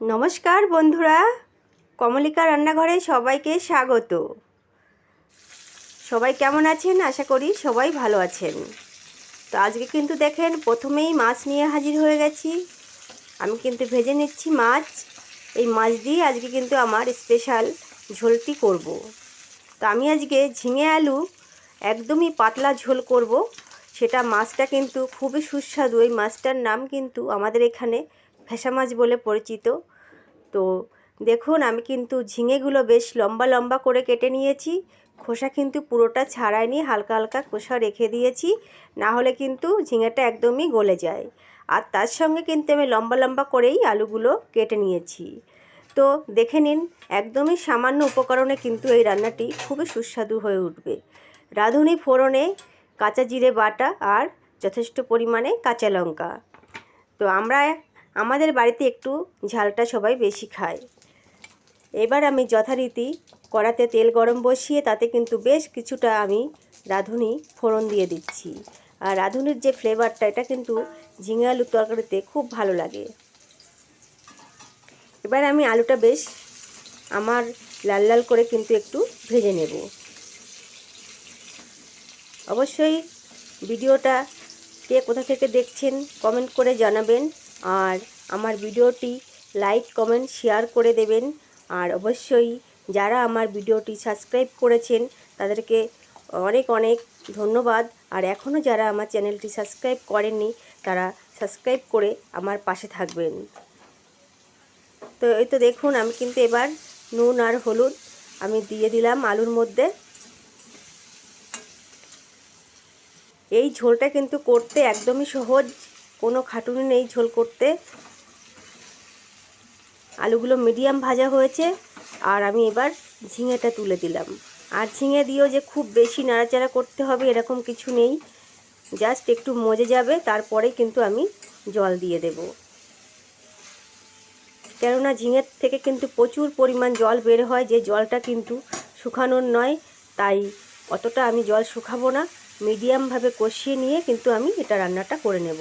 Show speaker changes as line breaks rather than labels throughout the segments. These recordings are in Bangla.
নমস্কার বন্ধুরা কমলিকা রান্নাঘরে সবাইকে স্বাগত। সবাই কেমন আছেন? আশা করি সবাই ভালো আছেন। তো আজকে কিন্তু দেখেন, প্রথমেই মাছ নিয়ে হাজির হয়ে গেছি। আমি কিন্তু ভেজে নিচ্ছি মাছ। এই মাছ দিয়ে আজকে কিন্তু আমার স্পেশাল ঝোলটি করব। তো আমি আজকে ঝিঙে আলু একদমই পাতলা ঝোল করব। সেটা মাছটা কিন্তু খুবই সুস্বাদু। এই মাছটার নাম কিন্তু আমাদের এখানে ফেসা মাছ বলে পরিচিত। তো দেখুন, আমি কিন্তু ঝিঙেগুলো বেশ লম্বা লম্বা করে কেটে নিয়েছি। খোসা কিন্তু পুরোটা ছাড়াইনি, হালকা হালকা খোসা রেখে দিয়েছি। না হলে কিন্তু ঝিঙেটা একদমই গলে যায়। আর তার সঙ্গে কিন্তু আমি লম্বা লম্বা করেই আলুগুলো কেটে নিয়েছি। তো দেখে নিন, একদমই সামান্য উপকরণে কিন্তু এই রান্নাটি খুবই সুস্বাদু হয়ে উঠবে। রাঁধুনি ফোড়নে কাঁচা জিরে বাটা আর যথেষ্ট পরিমাণে কাঁচা লঙ্কা। তো আমরা আমাদের বাড়িতে একটু ঝালটা সবাই বেশি খায়। এবার আমি যথারীতি কড়াতে তেল গরম বসিয়ে তাতে কিন্তু বেশ কিছুটা আমি রাঁধুনি ফোড়ন দিয়ে দিচ্ছি। আর রাঁধুনির যে ফ্লেভারটা, এটা কিন্তু ঝিঙে আলুর তরকারিতে খুব ভালো লাগে। এবার আমি আলুটা বেশ আমার লাল লাল করে কিন্তু একটু ভেজে নেব। অবশ্যই ভিডিওটা কে কোথা থেকে দেখছেন কমেন্ট করে জানাবেন। আর আমার ভিডিওটি লাইক কমেন্ট শেয়ার করে দেবেন। আর অবশ্যই যারা আমার ভিডিওটি সাবস্ক্রাইব করেছেন, তাদেরকে অনেক অনেক ধন্যবাদ। আর এখনও যারা আমার চ্যানেলটি সাবস্ক্রাইব করেননি, তারা সাবস্ক্রাইব করে আমার পাশে থাকবেন। তো এই তো দেখুন, আমি কিন্তু এবার নুন আর হলুদ আমি দিয়ে দিলাম আলুর মধ্যে। এই ঝোলটা কিন্তু করতে একদমই সহজ কোনো খাটুনি নেই ঝোল করতে। আলুগুলো মিডিয়াম ভাজা হয়েছে আর আমি এবার ঝিঙেটা তুলে দিলাম। আর ঝিঙে দিয়েও যে খুব বেশি নাড়াচাড়া করতে হবে এরকম কিছু নেই। জাস্ট একটু মজে যাবে, তারপরে কিন্তু আমি জল দিয়ে দেব। কেননা ঝিঙের থেকে কিন্তু প্রচুর পরিমাণ জল বের হয়, যে জলটা কিন্তু শুকানোর নয়। তাই অতটা আমি জল শুকাবো না। মিডিয়ামভাবে কষিয়ে নিয়ে কিন্তু আমি এটা রান্নাটা করে নেব।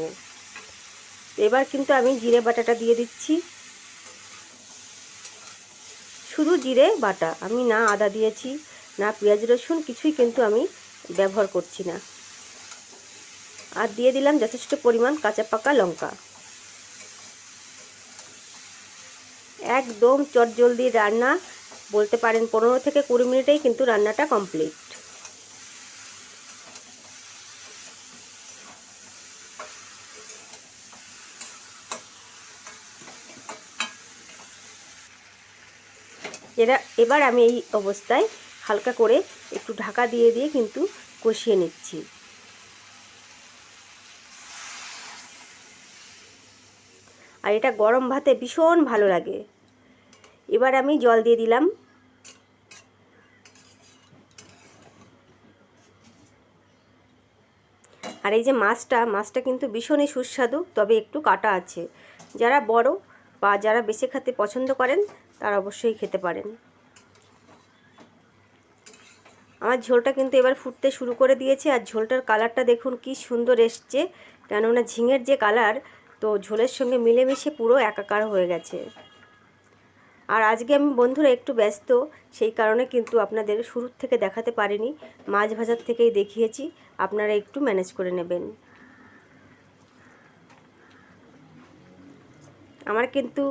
এবার কিন্তু আমি জিরে বাটাটা দিয়ে দিচ্ছি। শুধু জিরে বাটা, আমি না আদা দিয়েছি, না পেঁয়াজ, রসুন, কিছুই কিন্তু আমি ব্যবহার করছি না। আর দিয়ে দিলাম যথেষ্ট পরিমাণ কাঁচা পাকা লঙ্কা। একদম চটজলদি রান্না, বলতে পারেন পনেরো থেকে কুড়ি মিনিটেই কিন্তু রান্নাটা কমপ্লিট এরা, এবার আমি এই অবস্থায় হালকা করে একটু ঢাকা দিয়ে দিয়ে কিন্তু কষিয়ে নিচ্ছি। আর এটা গরম ভাতে ভীষণ ভালো লাগে। এবার আমি জল দিয়ে দিলাম। আর এই যে মাছটা মাছটা কিন্তু ভীষণই সুস্বাদু, তবে একটু কাটা আছে। যারা বড় বা যারা বেশি খেতে পছন্দ করেন তারা অবশ্যই খেতে পারেন। আমার ঝোলটা কিন্তু এবার ফুটতে শুরু করে দিয়েছে আর ঝোলটার কালারটা দেখুন কি সুন্দর এসছে। কেননা ঝিঙের যে কালার, তো ঝোলের সঙ্গে মিলেমিশে পুরো একাকার হয়ে গেছে। আর আজকে আমি বন্ধুরা একটু ব্যস্ত, সেই কারণে কিন্তু আপনাদের শুরুর থেকে দেখাতে পারিনি, মাছ ভাজার থেকেই দেখিয়েছি, আপনারা একটু ম্যানেজ করে নেবেন। আমার কিন্তু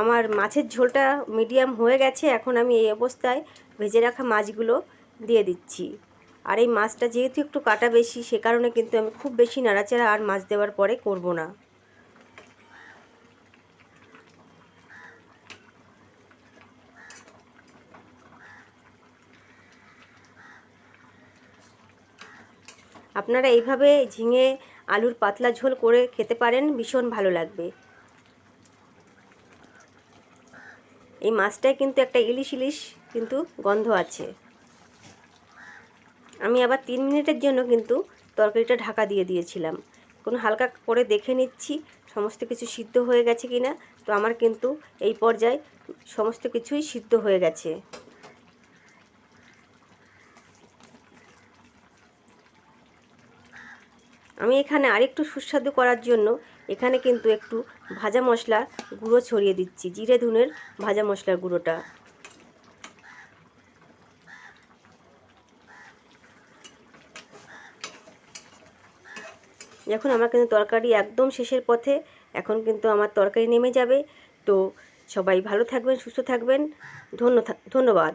আমার মাছের ঝোলটা মিডিয়াম হয়ে গেছে, এখন আমি এই অবস্থায় ভেজে রাখা মাছগুলো দিয়ে দিচ্ছি। আর এই মাছটা যেহেতু একটু কাটা বেশি, সে কারণে কিন্তু আমি খুব বেশি নাড়াচাড়া আর মাছ দেওয়ার পরে করব না। আপনারা এইভাবে ঝিঙে, আলুর পাতলা ঝোল করে খেতে পারেন, ভীষণ ভালো লাগবে। এই মাছটায় কিন্তু একটা ইলিশ ইলিশ কিন্তু গন্ধ আছে। আমি আবার তিন মিনিটের জন্য কিন্তু তরকারিটা ঢাকা দিয়ে দিয়েছিলাম। কোনো হালকা করে দেখে নিচ্ছি, সমস্ত কিছু সিদ্ধ হয়ে গেছে কি না তো আমার কিন্তু এই পর্যায়ে সমস্ত কিছুই সিদ্ধ হয়ে গেছে। আমি এখানে আরেকটু সুস্বাদু করার জন্য এখানে কিন্তু একটু ভাজা মশলা গুঁড়ো ছড়িয়ে দিচ্ছি, জিরে, ধুনের ভাজা মশলার গুঁড়োটা। এখন আমার কিন্তু তরকারি একদম শেষের পথে, এখন কিন্তু আমার তরকারি নেমে যাবে। তো সবাই ভালো থাকবেন, সুস্থ থাকবেন। ধন্য ধন্যবাদ।